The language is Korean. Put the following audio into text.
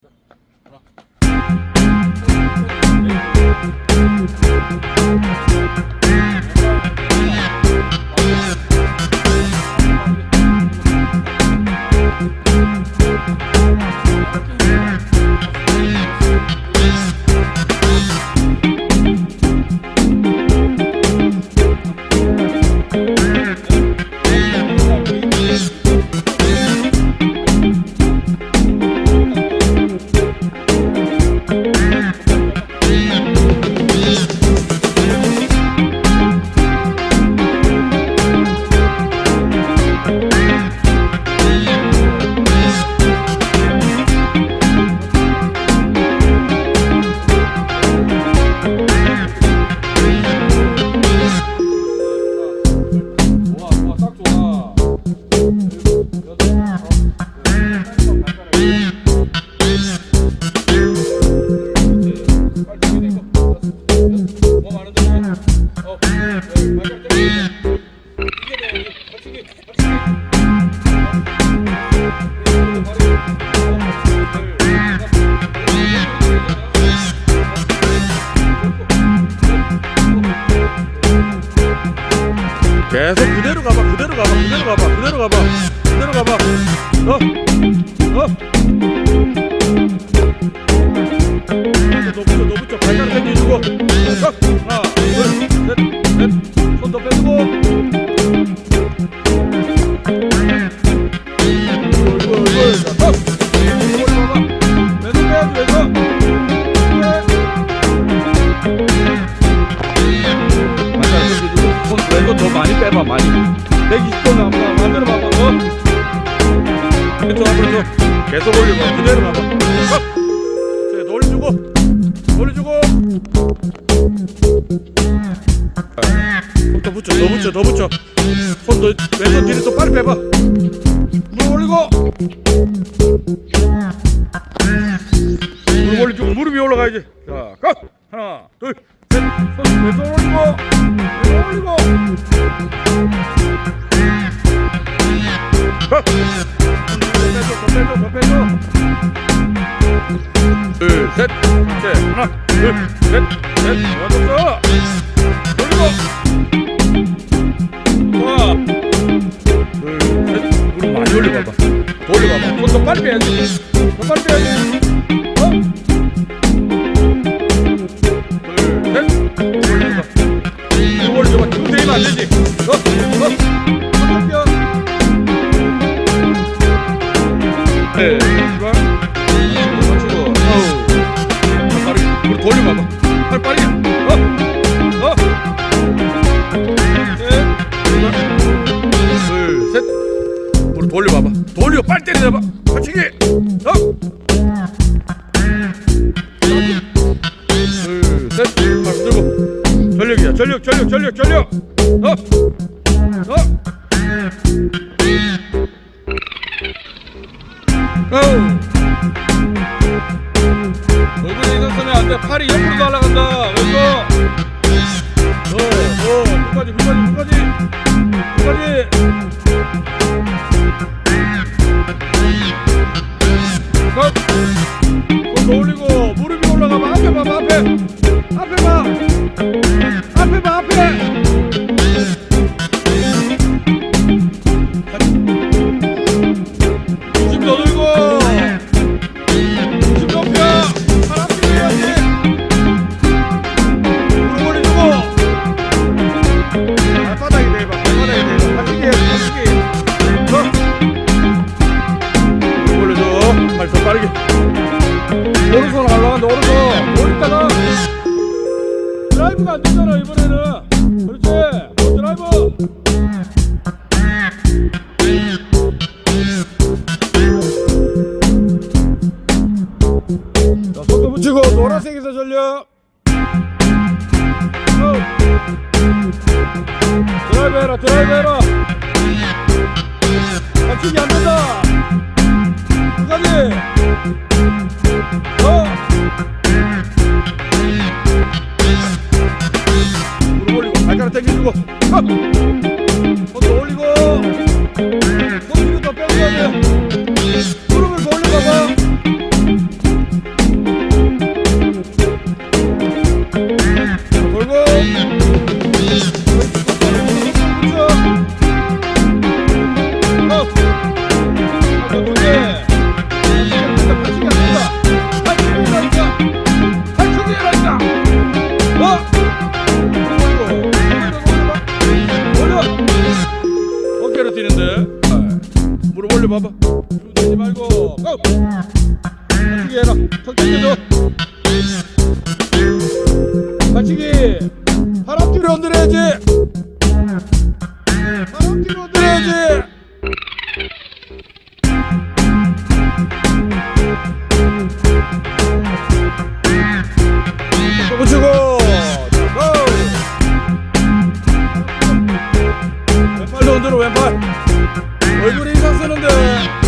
Thank you. 계속 그대로 가봐 그대로 가봐 그대로 가봐 그대로 가봐 그대로 가봐 어? 어? 계속 올려봐 그대로 가봐. 어? 그래 올려주고 올려주고. 손더 붙여 더 붙여 더 붙여. 손 더 왼손 뒤로 또 빨리 빼봐. 무릎 올리고. 무릎 올려주고 무릎 위에 올라가야지 자 가! 하나 둘셋 손 왼손 올리고 올리고. 가! 손 빼줘 더 빼줘. 더 빼줘 둘, 셋, 셋, 하나, 둘, 셋, 셋, 여덟, 올리고, 좋아, 둘, 셋, 무릎 많이 올려봐봐, 더 올려봐봐, 손더 빨리 빼야지, 더 빨리 빼야지, 네, 좋아. 맞추고 어우 팔 빠르게 우리 돌려봐봐 팔 빠르게 어? 어? 셋 둘 셋 우리 돌려봐봐 돌려 빨리 때려봐 맞추기 어? 둘셋 팔 들고 전력이야 전력 전력 전력 전력 어? 어? 어우 얼굴에 인상 쓰면 안 돼 팔이 옆으로 날아간다. 왼손 어 어 끝까지 끝까지 끝까지 끝까지. 컷손더 올리고 되잖아 이번에는 그렇지 어, 드라이브 자, 손도 붙이고 노란색에서 전력. 어. 드라이브 해라, 드라이브 해라. 맞추기 안 된다. 끝까지. 어. 발 뒤로 봐봐. 뒤로 되지 말고. 고! 맞추기 해라. 턱 당겨줘. 맞추기. 바람 뒤로 흔들어야지. 바람 뒤로 흔들어야지. 붙이고. 왼팔로 흔들어 얼굴이 이상 쓰는데.